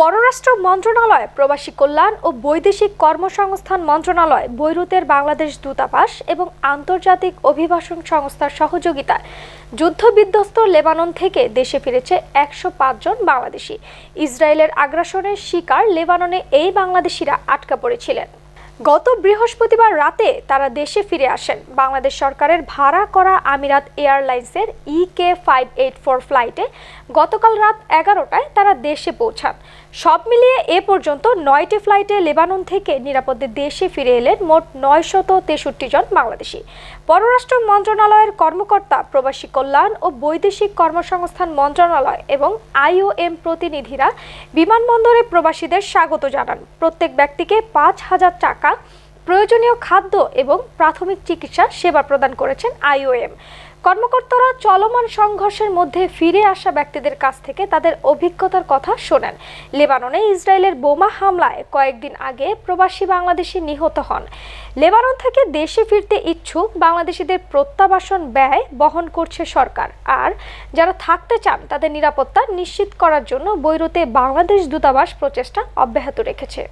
পররাষ্ট্র মন্ত্রণালয়, প্রবাসী কল্যাণ ও বৈদেশিক কর্মসংস্থান মন্ত্রণালয়, বৈরুতের বাংলাদেশ দূতাবাস এবং আন্তর্জাতিক অভিবাসন সংস্থার সহযোগিতায় যুদ্ধবিধ্বস্ত লেবানন থেকে দেশে ফিরেছে একশো জন বাংলাদেশি। ইসরায়েলের আগ্রাসনের শিকার লেবাননে এই বাংলাদেশিরা আটকা পড়েছিলেন। গত বৃহস্পতিবার রাতে তারা দেশে ফিরে আসেন। বাংলাদেশ সরকারের ভাড়া করা আমিরাত এয়ারলাইন্সের E K five eight four ফ্লাইটে গতকাল রাত এগারোটায় তারা দেশে পৌঁছান। সব মিলিয়ে এ পর্যন্ত নয়টি ফ্লাইটে লেবানন থেকে নিরাপদে দেশে ফিরে এলেন মোট নয়শত তেষট্টি জন বাংলাদেশি। পররাষ্ট্র মন্ত্রণালয়ের কর্মকর্তা প্রবাসী কল্যাণ ও বৈদেশিক কর্মসংস্থান মন্ত্রণালয় এবং আইওএম প্রতিনিধিরা বিমানবন্দরে প্রবাসীদের স্বাগত জানান। প্রত্যেক ব্যক্তিকে পাঁচ হাজার টাকা প্রয়োজনীয় খাদ্য এবং প্রাথমিক চিকিৎসা সেবা প্রদান করেছেন আইওএম। কর্মকর্তারা চলমান সংঘর্ষের মধ্যে ফিরে আসা ব্যক্তিদের কাছ থেকে তাদের অভিজ্ঞতার কথা শোনেন। লেবাননে ইসরায়েলের বোমা হামলায় কয়েকদিন আগে প্রবাসী বাংলাদেশি নিহত হন। লেবানন থেকে দেশে ফিরতে ইচ্ছুক বাংলাদেশিদের প্রত্যাবাসন ব্যয় বহন করছে সরকার। আর যারা থাকতে চান তাদের নিরাপত্তা নিশ্চিত করার জন্য বৈরুতে বাংলাদেশ দূতাবাস প্রচেষ্টা অব্যাহত রেখেছে।